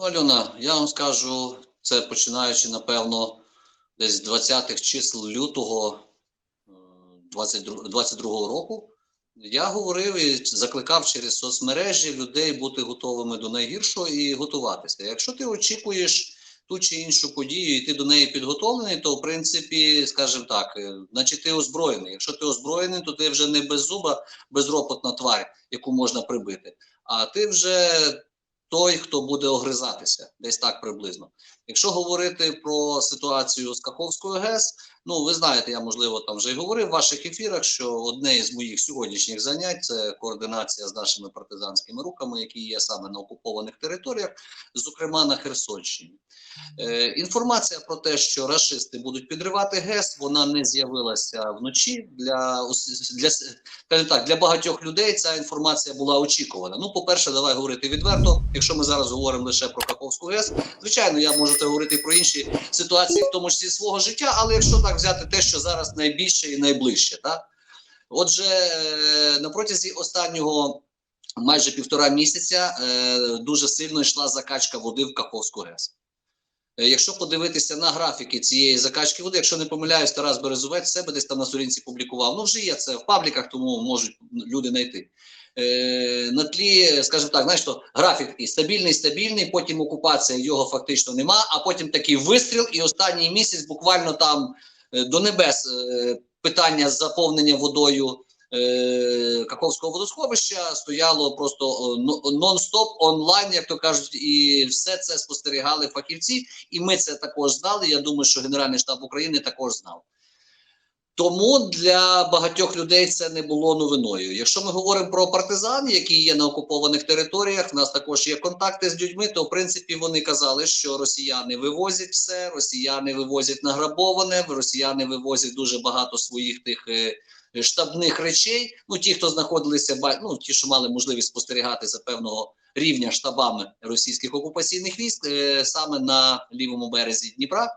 Ну, Альона, я вам скажу, це починаючи, напевно, десь з 20-х чисел лютого е, 22 22-го року. Я говорив і закликав через соцмережі людей бути готовими до найгіршого і готуватися. Якщо ти очікуєш ту чи іншу подію, і ти до неї підготовлений, то в принципі, скажімо так, е, значить ти озброєний. Якщо ти озброєний, то ти вже не без зуба, безропотна тварь, яку можна прибити. А ти вже той, хто буде огризатися, десь так приблизно. Якщо говорити про ситуацію з Каховською ГЕС, ну ви знаєте, я можливо там вже й говорив в ваших ефірах, що одне із моїх сьогоднішніх занять це координація з нашими партизанськими руками, які є саме на окупованих територіях, зокрема на Херсонщині. Е, інформація про те, що рашисти будуть підривати ГЕС, вона не з'явилася вночі. Для для так, для багатьох людей ця інформація була очікувана. Ну, по-перше, давай говорити відверто. Якщо ми зараз говоримо лише про Каховську ГЕС, звичайно, я можу це говорити і про інші ситуації, в тому числі свого життя. Але якщо так взяти те, що зараз найбільше і найближче, так отже, е, на протязі останнього. Майже півтора місяця е, дуже сильно йшла закачка води в Каховську ГЕС. Е, Якщо подивитися на графіки цієї закачки води, якщо не помиляюсь, Тарас Березовець себе десь там на сторінці публікував. Ну вже є це в пабліках, тому можуть люди знайти. Е, на тлі, скажімо так, знаєш, що графік такий стабільний, стабільний, потім окупація його фактично нема, а потім такий вистріл, і останній місяць буквально там до небес е, питання заповнення водою Каковського водосховища стояло просто е, нон-стоп онлайн, як то кажуть, і все це спостерігали фахівці. І ми це також знали. Я думаю, що Генеральний штаб України також знав. Тому для багатьох людей це не було новиною. Якщо ми говоримо про партизан, які є на окупованих територіях, в нас також є контакти з людьми, то в принципі вони казали, що росіяни вивозять все, росіяни вивозять награбоване, росіяни вивозять дуже багато своїх тих е, штабних речей. Ну ті, хто знаходилися, ну ті, що мали можливість спостерігати за певного рівня штабами російських окупаційних військ, е, саме на лівому березі Дніпра.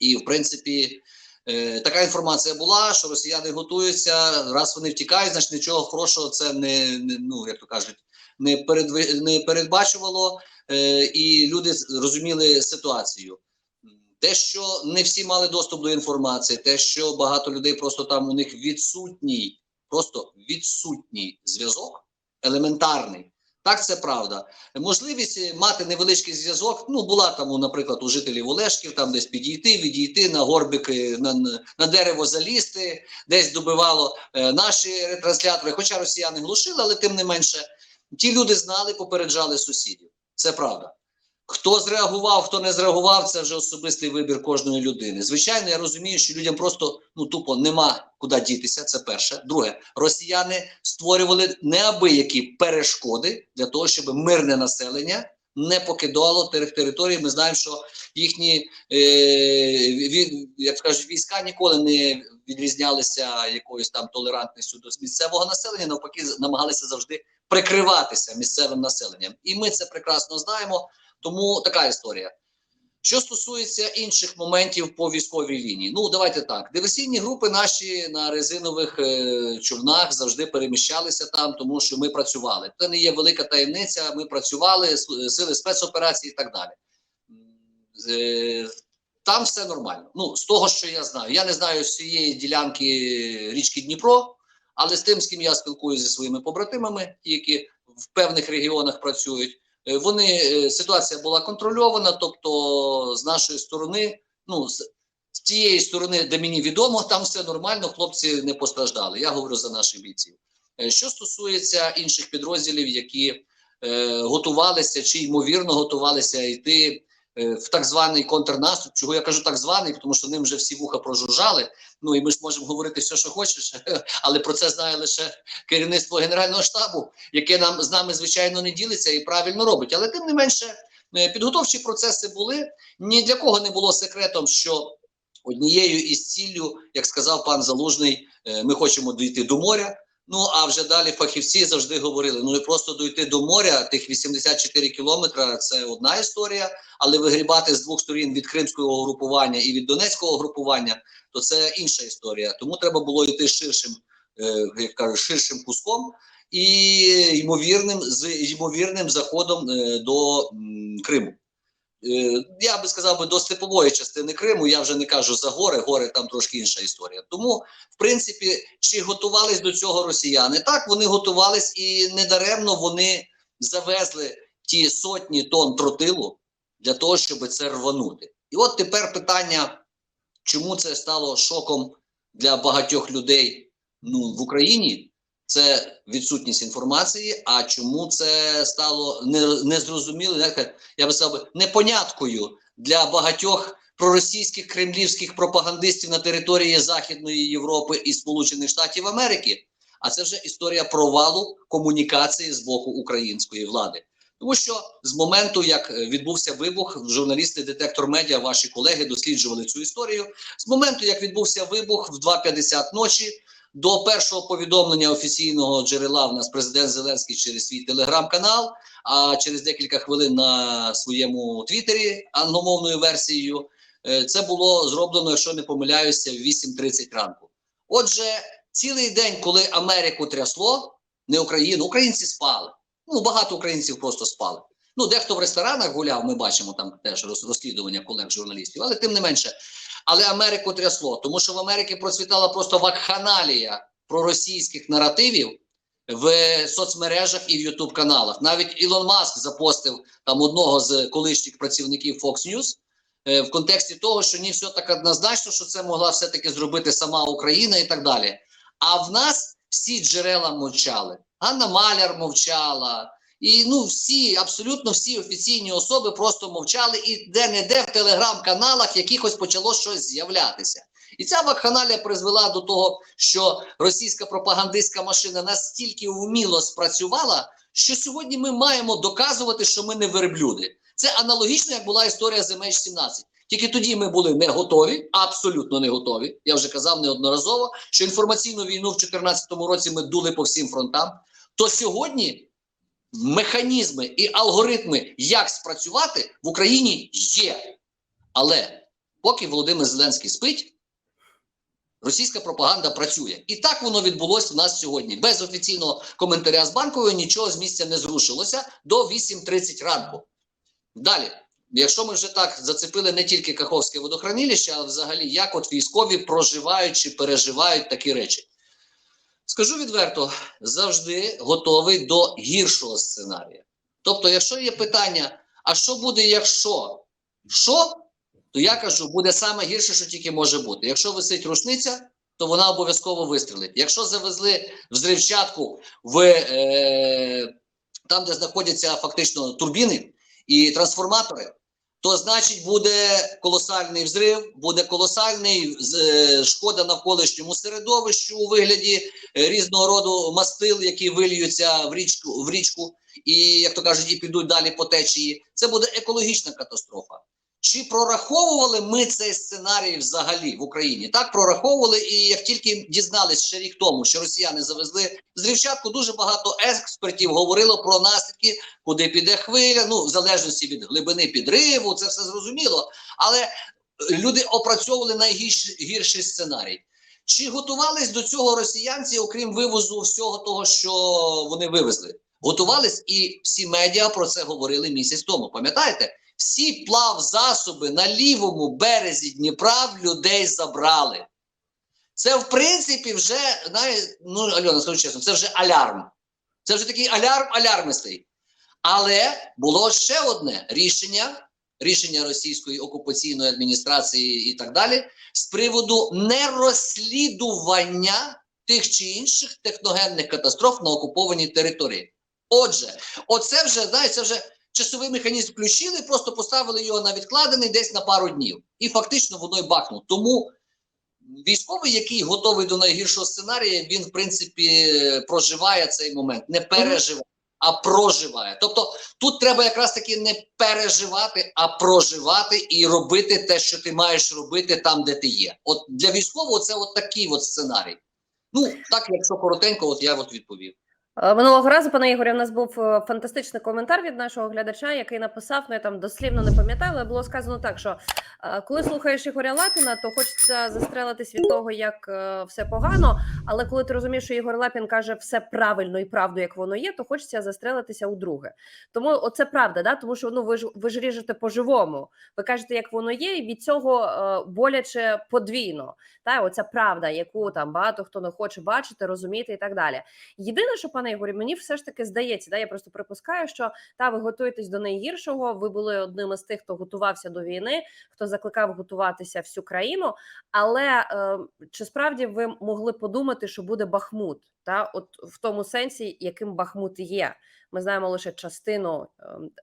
І в принципі, е, така інформація була, що росіяни готуються. Раз вони втікають, значить нічого хорошого це не, не ну як то кажуть, не передви, не передбачувало, е, і люди розуміли ситуацію. Те, що не всі мали доступ до інформації, те, що багато людей просто там у них відсутній, просто відсутній зв'язок, елементарний. Так, це правда. Можливість е, мати невеличкий зв'язок. Ну, була там, наприклад, у жителів Олешків, там десь підійти, відійти на горбики, на, на дерево залізти, десь добивало е, наші ретранслятори. Хоча росіяни глушили, але тим не менше, ті люди знали, попереджали сусідів. Це правда. Хто зреагував, хто не зреагував, це вже особистий вибір кожної людини. Звичайно, я розумію, що людям просто ну тупо нема куди дітися. Це перше. Друге, росіяни створювали неабиякі перешкоди для того, щоб мирне населення не покидало тих територій. Ми знаємо, що їхні е, від, як кажуть, війська ніколи не відрізнялися якоюсь там толерантністю до місцевого населення. Навпаки, намагалися завжди прикриватися місцевим населенням, і ми це прекрасно знаємо. Тому така історія. Що стосується інших моментів по військовій лінії, ну давайте так. Диверсійні групи наші на резинових е, човнах завжди переміщалися там, тому що ми працювали. Це не є велика таємниця. Ми працювали сили спецоперацій і так далі. Е, там все нормально. Ну з того, що я знаю. Я не знаю з цієї ділянки річки Дніпро, але з тим, з ким я спілкуюся зі своїми побратимами, які в певних регіонах працюють. Е, Вони е, ситуація була контрольована, тобто з нашої сторони, ну з, з тієї сторони, де мені відомо, там все нормально, хлопці не постраждали. Я говорю за наших бійців. Е, Що стосується інших підрозділів, які е, готувалися чи ймовірно готувалися йти в так званий контрнаступ, чого я кажу так званий, тому що ним вже всі вуха прожужжали. Ну і ми ж можемо говорити все, що хочеш, але про це знає лише керівництво Генерального штабу яке нам з нами звичайно не ділиться і правильно робить. Але тим не менше, е, підготовчі процеси були. Ні для кого не було секретом, що однією із ціллю, як сказав пан Залужний, е, ми хочемо дійти до моря. Ну а вже далі фахівці завжди говорили: ну і просто дойти до моря, тих 84 кілометра це одна історія, але вигрібати з двох сторін від кримського групування і від донецького групування, то це інша історія. Тому треба було йти ширшим, е, як кажуть, ширшим куском і ймовірним з ймовірним заходом е, до Криму. Е, Я би сказав би до степової частини Криму, я вже не кажу за гори, гори там трошки інша історія. Тому, в принципі, чи готувались до цього росіяни? Так, вони готувались і недаремно вони завезли ті сотні тонн тротилу для того, щоб це рванути. І от тепер питання, чому це стало шоком для багатьох людей ну, в Україні? Це відсутність інформації. А чому це стало не- незрозуміло, як я би сказав, непоняткою для багатьох проросійських кремлівських пропагандистів на території Західної Європи і Сполучених Штатів Америки? А це вже історія провалу комунікації з боку української влади. Тому що з моменту, як е, відбувся вибух, журналісти детектор медіа, ваші колеги досліджували цю історію. З моменту, як відбувся вибух в 2.50 ночі, до першого повідомлення офіційного джерела в нас президент Зеленський через свій телеграм-канал, а через декілька хвилин на своєму твіттері англомовною версією. е, Це було зроблено, якщо не помиляюся, в 8.30 ранку. Отже, цілий день, коли Америку трясло, не Україну, українці спали. Ну, багато українців просто спали. Ну, дехто в ресторанах гуляв, ми бачимо там теж розслідування колег журналістів, але тим не менше. Але Америку трясло, тому що в Америці процвітала просто вакханалія проросійських наративів в соцмережах і в Ютуб каналах. Навіть Ілон Маск запостив там одного з колишніх працівників Fox News е, в контексті того, що не все так однозначно, що це могла все-таки зробити сама Україна і так далі. А в нас всі джерела мовчали. Ганна Маляр мовчала. І ну всі, абсолютно всі офіційні особи просто мовчали, і де-не-де в телеграм-каналах якихось почало щось з'являтися. І ця вакханалія призвела до того, що російська пропагандистська машина настільки вміло спрацювала, що сьогодні ми маємо доказувати, що ми не верблюди. Це аналогічно, як була історія з MH17. Тільки тоді ми були не готові, абсолютно не готові. Я вже казав неодноразово, що інформаційну війну в 2014 році ми дули по всім фронтам. То сьогодні механізми і алгоритми, як спрацювати в Україні є. Але поки Володимир Зеленський спить, російська пропаганда працює. І так воно відбулося в нас сьогодні. Без офіційного коментаря з банковою нічого з місця не зрушилося до 8.30 ранку. Далі. Якщо ми вже так зацепили не тільки Каховське водохранилище, а взагалі як от військові проживають чи переживають такі речі. Скажу відверто, завжди готовий до гіршого сценарія. Тобто, якщо є питання, а що буде, якщо що, то я кажу, буде саме гірше, що тільки може бути. Якщо висить рушниця, то вона обов'язково вистрілить. Якщо завезли взривчатку в е, там, де знаходяться фактично турбіни і трансформатори, то значить буде колосальний взрив, буде колосальний е, шкода навколишньому середовищу у вигляді е, різного роду мастил, які вильються в річку, в річку, і як то кажуть, і підуть далі по течії. Це буде екологічна катастрофа. Чи прораховували ми цей сценарій взагалі в Україні? Так прораховували, і як тільки дізнались ще рік тому, що росіяни завезли зрівчатку, дуже багато експертів говорило про наслідки, куди піде хвиля. Ну в залежності від глибини підриву, це все зрозуміло. Але люди опрацьовували найгірший гірший сценарій. Чи готувались до цього росіянці, окрім вивозу всього того, що вони вивезли? Готувались, і всі медіа про це говорили місяць тому. Пам'ятаєте? Всі плавзасоби на лівому березі Дніпра в людей забрали. Це, в принципі, вже, знає, ну, Альона, скажу чесно, це вже алярм. Це вже такий алярм алярмистий. Але було ще одне рішення, рішення російської окупаційної адміністрації і так далі, з приводу нерозслідування тих чи інших техногенних катастроф на окупованій території. Отже, оце вже, знаєте, це вже часовий механізм включили, просто поставили його на відкладений десь на пару днів. І фактично воно й бахнуло. Тому військовий, який готовий до найгіршого сценарія, він, в принципі, проживає цей момент, не переживає, а проживає. Тобто тут треба якраз таки не переживати, а проживати і робити те, що ти маєш робити там, де ти є. От для військового це от такий от сценарій. Ну, так, якщо коротенько, от я от відповів. Е, Минулого разу, пане Ігорі, у нас був е, фантастичний коментар від нашого глядача, який написав, ну я там дослівно не пам'ятаю, але було сказано так, що е, коли слухаєш Ігоря Лапіна, то хочеться застрелитись від того, як все погано. Але коли ти розумієш, що Ігор Лапін каже все правильно і правду, як воно є, то хочеться застрелитися у друге. Тому оце правда, да? тому що ну ви ж ви ж ріжете по-живому. Ви кажете, як воно є, і від цього боляче подвійно. Та оця правда, яку там багато хто не хоче бачити, розуміти і так далі. Єдине, що пане Ігорі, мені все ж таки здається, да, я просто припускаю, що та ви готуєтесь до найгіршого. Ви були одним із тих, хто готувався до війни, хто закликав готуватися всю країну. Але е, чи справді ви могли подумати, що буде Бахмут? Та от в тому сенсі, яким Бахмут є, ми знаємо лише частину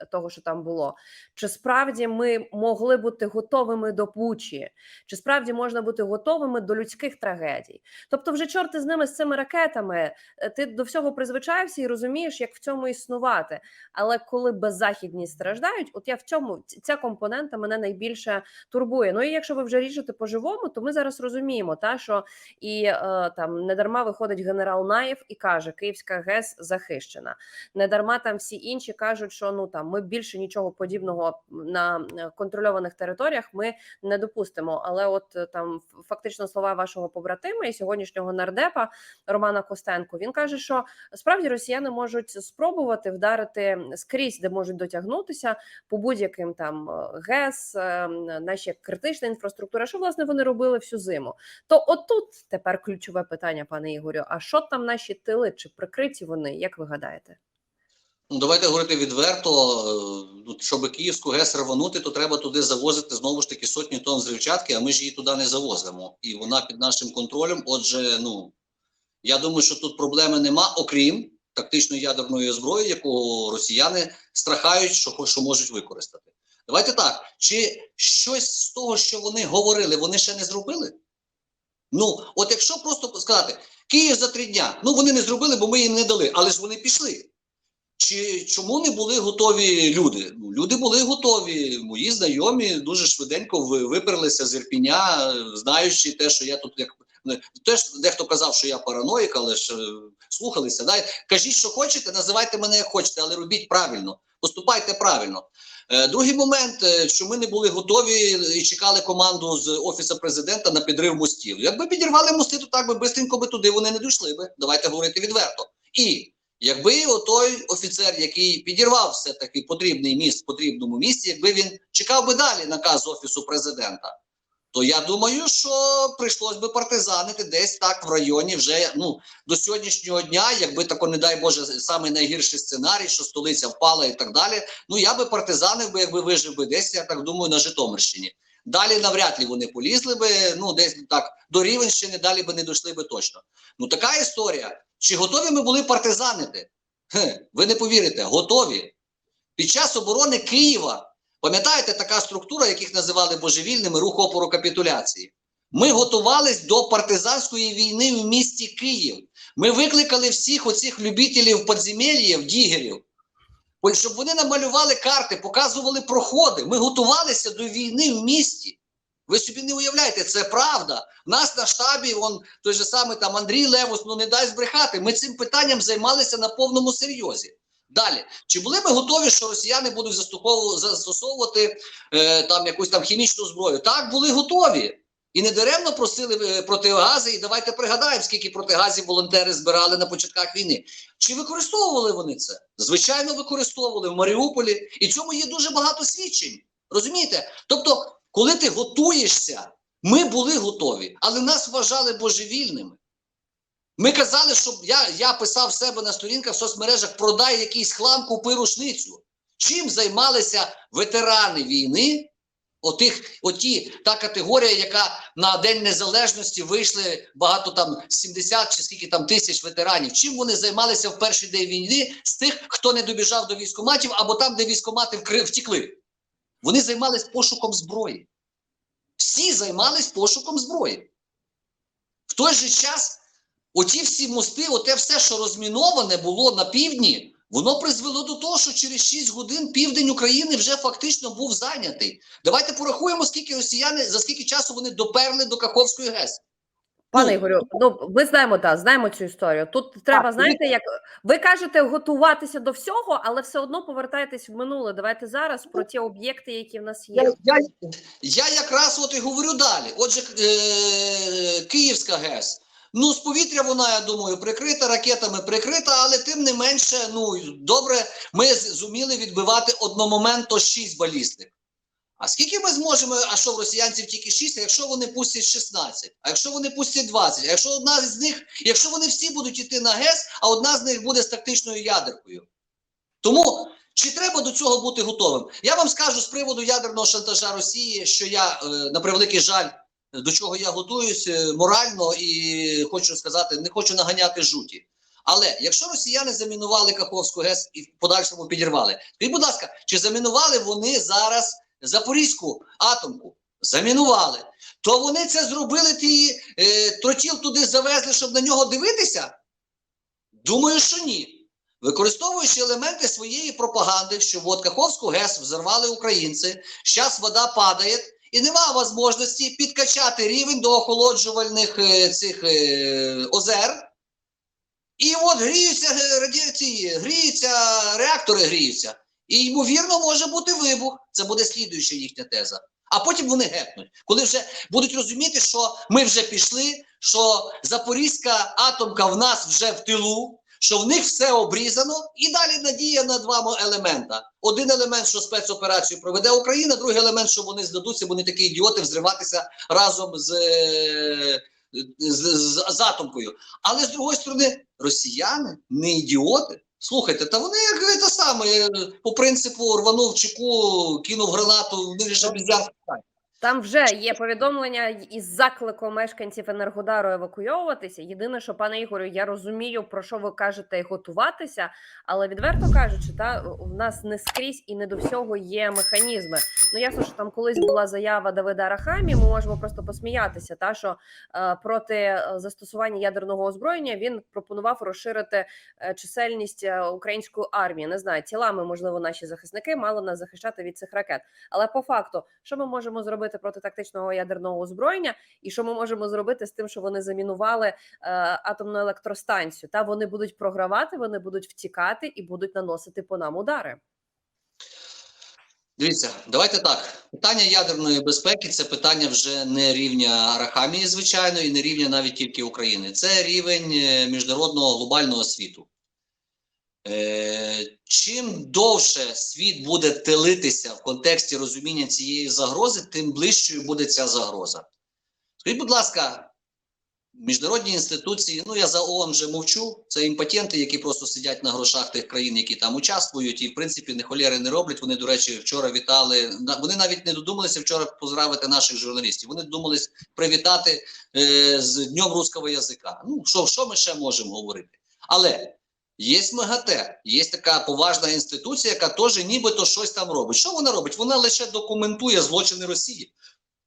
е, того, що там було. Чи справді ми могли бути готовими до пучі? Чи справді можна бути готовими до людських трагедій? Тобто, вже чорти з ними з цими ракетами. е, Ти до всього призвичаєшся і розумієш, як в цьому існувати. Але коли беззахідні страждають, от я в цьому ця компонента мене найбільше турбує. Ну і якщо ви вже ріжете по-живому, то ми зараз розуміємо, та що і е, там недарма виходить генерал Наєв і каже, Київська ГЕС захищена. Недарма там всі інші кажуть, що ну там ми більше нічого подібного на е, контрольованих територіях ми не допустимо. Але от е, там фактично слова вашого побратима і сьогоднішнього нардепа Романа Костенко. Він каже, що справді росіяни можуть спробувати вдарити скрізь, де можуть дотягнутися по будь-яким там е, ГЕС, наші критична інфраструктура. Що власне вони робили всю зиму? То отут тепер ключове питання, пане Ігорю. А що там наші тили? Чи прикриті вони? Як ви гадаєте? Ну, давайте говорити відверто. е, Щоб Київську ГЕС рванути, то треба туди завозити знову ж таки сотні тонн зривчатки, а ми ж її туди не завозимо. І вона під нашим контролем. Отже, ну я думаю, що тут проблеми нема, окрім тактичної ядерної зброї, яку росіяни страхають, що, що можуть використати. Давайте так. Чи щось з того, що вони говорили, вони ще не зробили? Ну, от якщо просто сказати, Київ за три дня, ну вони не зробили, бо ми їм не дали, але ж вони пішли. Чи чому не були готові люди? Ну, люди були готові. Мої знайомі дуже швиденько ви- виперлися з Ірпіня, знаючи те, що я тут як теж дехто казав, що я параноїк, але ж е, слухалися. Да? Кажіть, що хочете, називайте мене як хочете, але робіть правильно, поступайте правильно. Е, Другий момент, е, що ми не були готові і чекали команду з офісу президента на підрив мостів. Якби підірвали мости, то так би бистренько би туди вони не дійшли би. Давайте говорити відверто. І Якби отой офіцер, який підірвав все таки потрібний міст в потрібному місці, якби він чекав би далі наказ офісу президента, то я думаю, що прийшлось би партизанити десь так в районі вже ну до сьогоднішнього дня, якби тако, не дай Боже, самий найгірший сценарій, що столиця впала і так далі. Ну я би партизанив би, якби вижив би десь, я так думаю, на Житомирщині. Далі навряд ли вони полізли би, ну десь так до Рівенщини, далі би не дійшли би точно. Ну така історія. Чи готові ми були партизанити? Хе, ви не повірите, готові. Під час оборони Києва, пам'ятаєте, така структура, яких називали божевільними рух опору капітуляції. Ми готувались до партизанської війни в місті Київ. Ми викликали всіх оцих любителів подземельїв, дігерів, щоб вони намалювали карти, показували проходи. Ми готувалися до війни в місті. Ви собі не уявляєте, це правда. У нас на штабі он той же самий там Андрій Левус, ну не дай збрехати. Ми цим питанням займалися на повному серйозі. Далі, чи були ми готові, що росіяни будуть застосову- застосовувати е, там якусь там хімічну зброю? Так, були готові. І не даремно просили е, протигази. І давайте пригадаємо, скільки протигазів волонтери збирали на початках війни. Чи використовували вони це? Звичайно, використовували в Маріуполі. І цьому є дуже багато свідчень. Розумієте? Тобто, коли ти готуєшся, ми були готові, але нас вважали божевільними. Ми казали, що я, я писав себе на сторінках в соцмережах, продай якийсь хлам, купи рушницю. Чим займалися ветерани війни? Отих, оті, та категорія, яка на День Незалежності вийшли багато там 70 чи скільки там тисяч ветеранів. Чим вони займалися в перший день війни з тих, хто не добіжав до військоматів або там, де військомати втікли? Вони займались пошуком зброї. Всі займались пошуком зброї. В той же час, оті всі мости, оте все, що розміноване було на півдні, воно призвело до того, що через 6 годин південь України вже фактично був зайнятий. Давайте порахуємо, скільки росіяни, за скільки часу вони доперли до Каховської ГЕС. Пане Ігорю, ну ми знаємо, так, знаємо цю історію. Тут треба, Так, знаєте, як ви кажете, готуватися до всього, але все одно повертайтесь в минуле. Давайте зараз про ті об'єкти, які в нас є. Я, я, я якраз от і говорю далі. Отже, е, Київська ГЕС. Ну, з повітря вона, я думаю, прикрита ракетами прикрита, але тим не менше, ну добре, ми зуміли відбивати одномоментно 6 балістик. А скільки ми зможемо, а що в росіянців тільки 6, а якщо вони пустять 16, а якщо вони пустять 20, а якщо одна з них, якщо вони всі будуть йти на ГЕС, а одна з них буде з тактичною ядеркою. Тому чи треба до цього бути готовим? Я вам скажу з приводу ядерного шантажа Росії, що я е, на превеликий жаль, до чого я готуюсь е, морально і хочу сказати, не хочу наганяти жуті. Але якщо росіяни замінували Каховську ГЕС і в подальшому підірвали, скажіть, будь ласка, чи замінували вони зараз Запорізьку атомку? Замінували. То вони це зробили, ті е, тротіл туди завезли, щоб на нього дивитися? Думаю, що ні. Використовуючи елементи своєї пропаганди, що от Каховську ГЕС взорвали українці, зараз вода падає, і нема можливості підкачати рівень до охолоджувальних е, цих е, озер. І от гріються е, радіації, гріються, реактори гріються. І ймовірно може бути вибух. Це буде слідуюча їхня теза. А потім вони гепнуть, коли вже будуть розуміти, що ми вже пішли, що Запорізька атомка в нас вже в тилу, що в них все обрізано, і далі надія на два елемента. Один елемент, що спецоперацію проведе Україна, другий елемент, що вони здадуться, вони такі ідіоти взриватися разом з, е, з, з, з атомкою. Але з другої сторони, росіяни не ідіоти. Слухайте, та вони як те саме, е, по принципу рванув чеку, кинув гранату, вирішив ж обіцяв. Там вже є повідомлення із закликом мешканців Енергодару евакуйовуватися. Єдине, що пане Ігорю, я розумію, про що ви кажете, готуватися, але відверто кажучи, та у нас не скрізь і не до всього є механізми. Ну ясно, що там колись була заява Давида Арахамі. Ми можемо просто посміятися. Та що е, проти е, застосування ядерного озброєння він пропонував розширити е, чисельність е, української армії. Не знаю, тілами можливо наші захисники мали нас захищати від цих ракет. Але по факту, що ми можемо зробити проти тактичного ядерного озброєння, і що ми можемо зробити з тим, що вони замінували е, атомну електростанцію? Та вони будуть програвати, вони будуть втікати і будуть наносити по нам удари. Дивіться, давайте так. Питання ядерної безпеки це питання вже не рівня Арахамії, звичайно, і не рівня навіть тільки України. Це рівень е, міжнародного глобального світу. Е, чим довше світ буде телитися в контексті розуміння цієї загрози, тим ближчою буде ця загроза. Скажіть, будь ласка, міжнародні інституції, ну я за ООН вже мовчу, це імпотенти, які просто сидять на грошах тих країн, які там участвують, і в принципі не холєри не роблять. Вони, до речі, вчора вітали. Вони навіть не додумалися вчора поздравити наших журналістів. Вони додумались привітати е, з Днем русского язика. Ну що, що ми ще можемо говорити? Але є МАГАТЕ, є така поважна інституція, яка теж нібито щось там робить. Що вона робить? Вона лише документує злочини Росії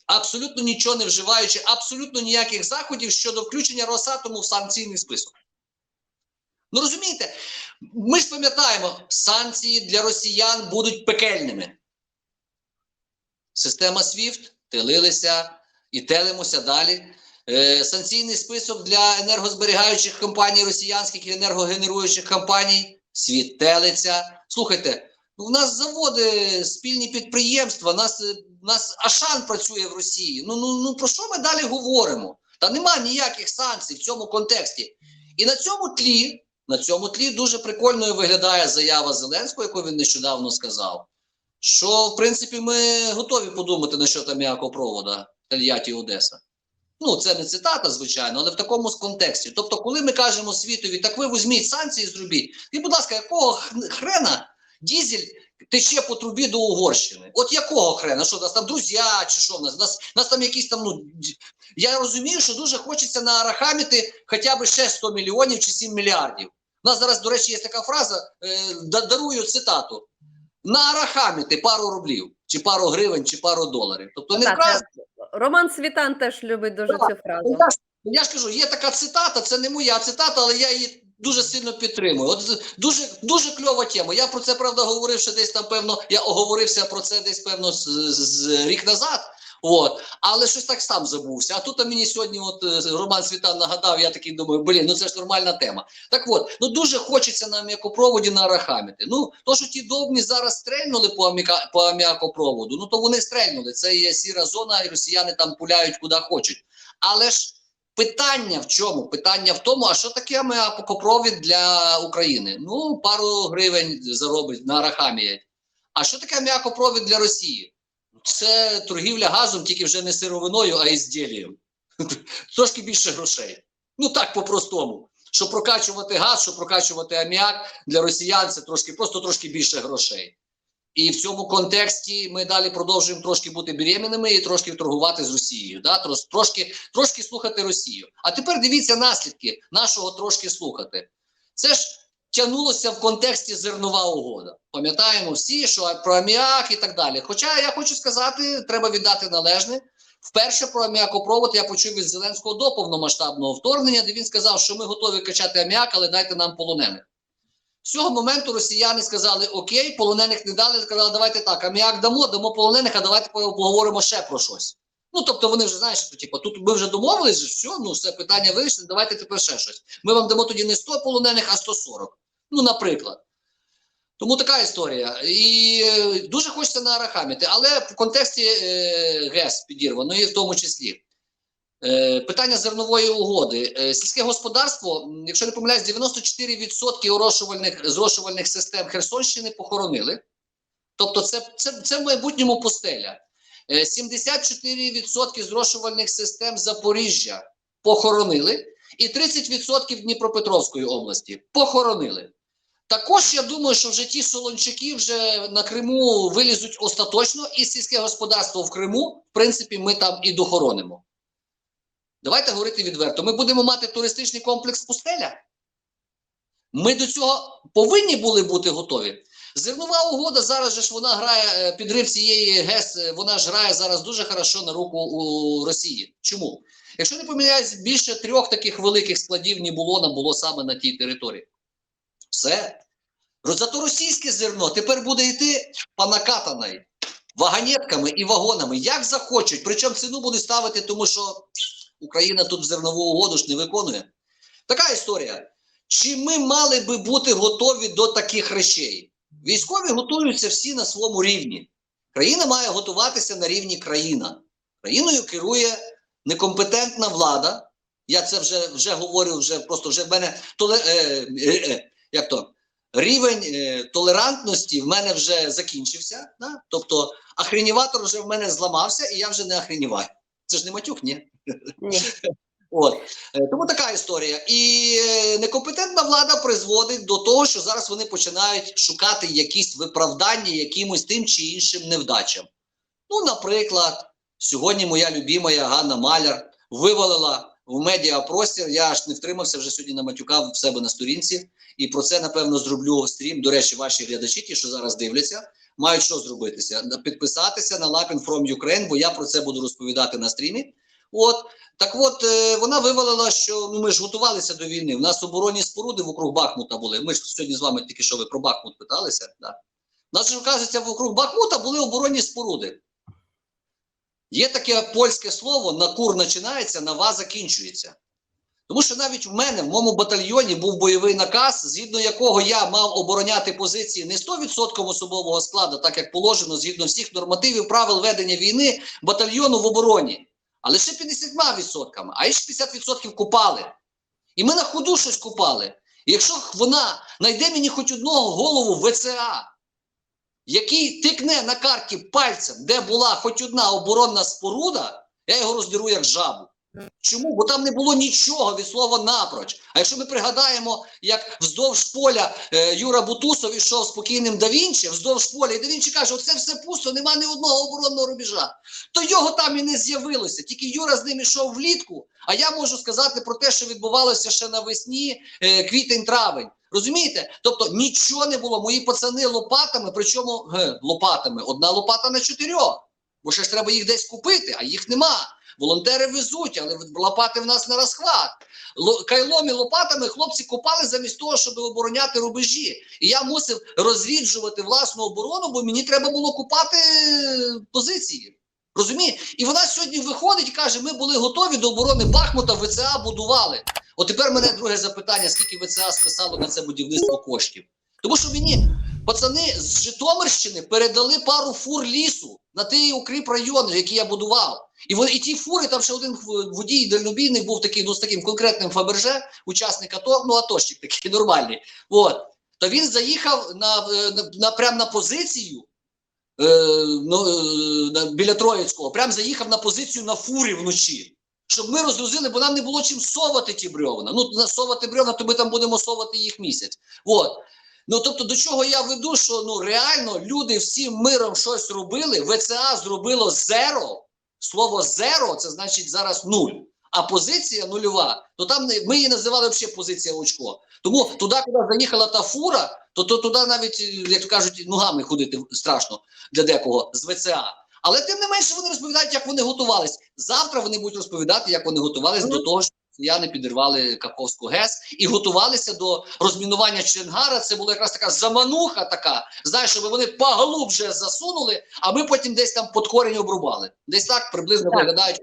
абсолютно нічого не вживаючи, абсолютно ніяких заходів щодо включення Росатому в санкційний список. Ну розумієте, ми ж пам'ятаємо, санкції для росіян будуть пекельними. Система SWIFT, телилися і телимося далі. Е, санкційний список для енергозберігаючих компаній, росіянських і енергогенеруючих компаній, світ телиться. Слухайте, ну, в нас заводи, спільні підприємства, нас, е, нас Ашан працює в Росії. Ну, ну, ну про що ми далі говоримо? Та нема ніяких санкцій в цьому контексті. І на цьому тлі, на цьому тлі дуже прикольною виглядає заява Зеленського, яку він нещодавно сказав. Що, в принципі, ми готові подумати на що там м'якого провода Тольятті Одеса. Ну, це не цитата, звичайно, але в такому контексті. Тобто, коли ми кажемо світові, так ви візьміть санкції зробіть, і, будь ласка, якого хрена дізель тече по трубі до Угорщини? От якого хрена? Що нас там друзі, чи що в нас? Нас, нас там якісь там, ну. Я розумію, що дуже хочеться нарахамити хоча б ще 100 мільйонів чи 7 мільярдів. У нас зараз, до речі, є така фраза, е, дарую цитату. Нарахамити пару рублів, чи пару гривень, чи пару доларів. Тобто не вкрасти. Роман Світан теж любить дуже цю фразу. Я ж, я ж кажу, є така цитата, це не моя цитата, але я її дуже сильно підтримую. От дуже дуже кльова тема. Я про це правда говорив ще десь там, певно, я оговорився про це десь певно з, з, з рік назад. От. Але щось так сам забувся. А тут мені сьогодні от е, Роман Світан нагадав, я такий думаю, блін, ну це ж нормальна тема. Так от, ну дуже хочеться на м'якопроводі на Арахаміти. Ну, то, що ті довбні зараз стрельнули по, аміка, по м'якопроводу, ну то вони стрельнули. Це є сіра зона, і росіяни там пуляють куди хочуть. Але ж питання в чому? Питання в тому, а що таке м'якопровід для України? Ну, пару гривень заробить на Арахамії. А що таке м'якопровід для Росії? Це торгівля газом, тільки вже не сировиною, а ізділієм. Трошки більше грошей. Ну так по-простому. Щоб прокачувати газ, щоб прокачувати аміак для росіян, це трошки просто трошки більше грошей. І в цьому контексті ми далі продовжуємо трошки бути беременними і трошки торгувати з Росією. Да? Трошки, трошки слухати Росію. А тепер дивіться наслідки нашого трошки слухати. Це ж тягнулося в контексті зернова угода. Пам'ятаємо всі, що про аміак і так далі. Хоча я хочу сказати, треба віддати належне. Вперше про аміакопровод я почув від Зеленського до повномасштабного вторгнення, де він сказав, що ми готові качати аміак, але дайте нам полонених. З цього моменту росіяни сказали: Окей, полонених не дали. Сказали, давайте так, аміак дамо, дамо полонених, а давайте поговоримо ще про щось. Ну тобто вони вже знаєш, що типу, тут ми вже домовились, все, ну все питання вирішено, давайте тепер ще щось. Ми вам дамо тоді не 100 полонених, а 140. Ну, наприклад. Тому така історія. І е, дуже хочеться на Арахаміти, але в контексті е, ГЕС підірваної в тому числі. Е, питання зернової угоди. Сільське господарство, якщо не помиляюсь, 94% орошувальних, зрошувальних систем Херсонщини похоронили. Тобто, це, це, це в майбутньому пустеля. Е, 74% зрошувальних систем Запоріжжя похоронили, і 30% Дніпропетровської області похоронили. Також я думаю, що вже ті солончаки вже на Криму вилізуть остаточно, і сільське господарство в Криму, в принципі, ми там і дохоронимо. Давайте говорити відверто. Ми будемо мати туристичний комплекс пустеля. Ми до цього повинні були бути готові. Зернова угода зараз же ж вона грає е, підрив цієї ГЕС, е, вона ж грає зараз дуже хорошо на руку у Росії. Чому? Якщо не помиляюсь, більше трьох таких великих складів не було нам було саме на тій території. Все. Зато російське зерно тепер буде йти по накатаної вагонетками і вагонами, як захочуть. Причому ціну будуть ставити, тому що Україна тут зернову угоду ж не виконує. Така історія. Чи ми мали би бути готові до таких речей? Військові готуються всі на своєму рівні. Країна має готуватися на рівні країна. Країною керує некомпетентна влада. Я це вже вже говорю, вже просто вже в мене толе, е, е, е, як то, рівень е, толерантності в мене вже закінчився. Да? Тобто ахреніватор вже в мене зламався, і я вже не ахреніваю. Це ж не матюк, ні? Ні. От Е, тому така історія. І е, некомпетентна влада призводить до того, що зараз вони починають шукати якісь виправдання якимось тим чи іншим невдачам. Ну, наприклад, сьогодні моя любімая Ганна Маляр вивалила в медіапростір. Я аж не втримався вже сьогодні наматюкав в себе на сторінці. І про це напевно зроблю стрім. До речі, ваші глядачі, ті, що зараз дивляться, мають що зробитися? Підписатися на Lapin from Ukraine, бо я про це буду розповідати на стрімі. От так от е, вона вивалила, що ну ми ж готувалися до війни. У нас оборонні споруди вокруг Бахмута були. Ми ж сьогодні з вами тільки що ви про Бахмут питалися. Да? У нас же, кажеться, вокруг Бахмута були оборонні споруди. Є таке польське слово на кур починається, на ва закінчується. Тому що навіть в мене, в моєму батальйоні, був бойовий наказ, згідно якого я мав обороняти позиції не 100% особового складу, так як положено, згідно всіх нормативів правил ведення війни батальйону в обороні, а лише 50%, а ще 50% купали. І ми на ходу щось купали. І якщо вона знайде мені хоч одного голову ВЦА, який тикне на карті пальцем, де була хоч одна оборонна споруда, я його роздеру як жабу. Чому? Бо там не було нічого від слова напроч. А якщо ми пригадаємо, як вздовж поля е, Юра Бутусов ішов спокійним да Вінчі, вздовж поля, і да Вінчі каже, оце все пусто, нема ні одного оборонного рубежа. То його там і не з'явилося. Тільки Юра з ним ішов влітку, а я можу сказати про те, що відбувалося ще навесні, е, квітень-травень. Розумієте? Тобто нічого не було. Мої пацани лопатами, причому ге, лопатами, одна лопата на чотирьох. Бо ще ж треба їх десь купити, а їх нема. Волонтери везуть, але лопати в нас на розхват. Ло- Кайлом і лопатами хлопці копали замість того, щоб обороняти рубежі. І я мусив розріджувати власну оборону, бо мені треба було купати е, позиції. Розуміє? І вона сьогодні виходить і каже: ми були готові до оборони Бахмута, ВЦА будували. От тепер мене друге запитання: скільки ВЦА списало на це будівництво коштів? Тому що мені пацани з Житомирщини передали пару фур лісу на ті укріп райони, які я будував. І вони і ті фури, там ще один водій дальнобійник був такий, ну з таким конкретним Фаберже, учасник АТО, ну атощик такий нормальний. От. То він заїхав на, е, на, на прям на позицію. Е, ну, е, біля Троїцького, прям заїхав на позицію на фурі вночі, щоб ми розгрузили, бо нам не було чим совати ті брьовна. Ну, совати брьовна, то ми там будемо совати їх місяць. От. Ну тобто, до чого я веду, що ну реально люди всім миром щось робили. ВЦА зробило зеро. Слово зеро це значить зараз нуль. А позиція нульова, то там не- ми її називали взагалі позиція очко. Тому туди, куди заїхала та фура, то, то туди навіть, як то кажуть, ногами ходити страшно для декого з ВЦА. Але тим не менше вони розповідають, як вони готувались. Завтра вони будуть розповідати, як вони готувались Мгм. до того, що росіяни підірвали Каховську ГЕС і готувалися до розмінування Ченгара. Це була якраз така замануха, така знаєш, щоб вони поглубже засунули, а ми потім десь там під корінь обрубали. Десь так приблизно виглядають.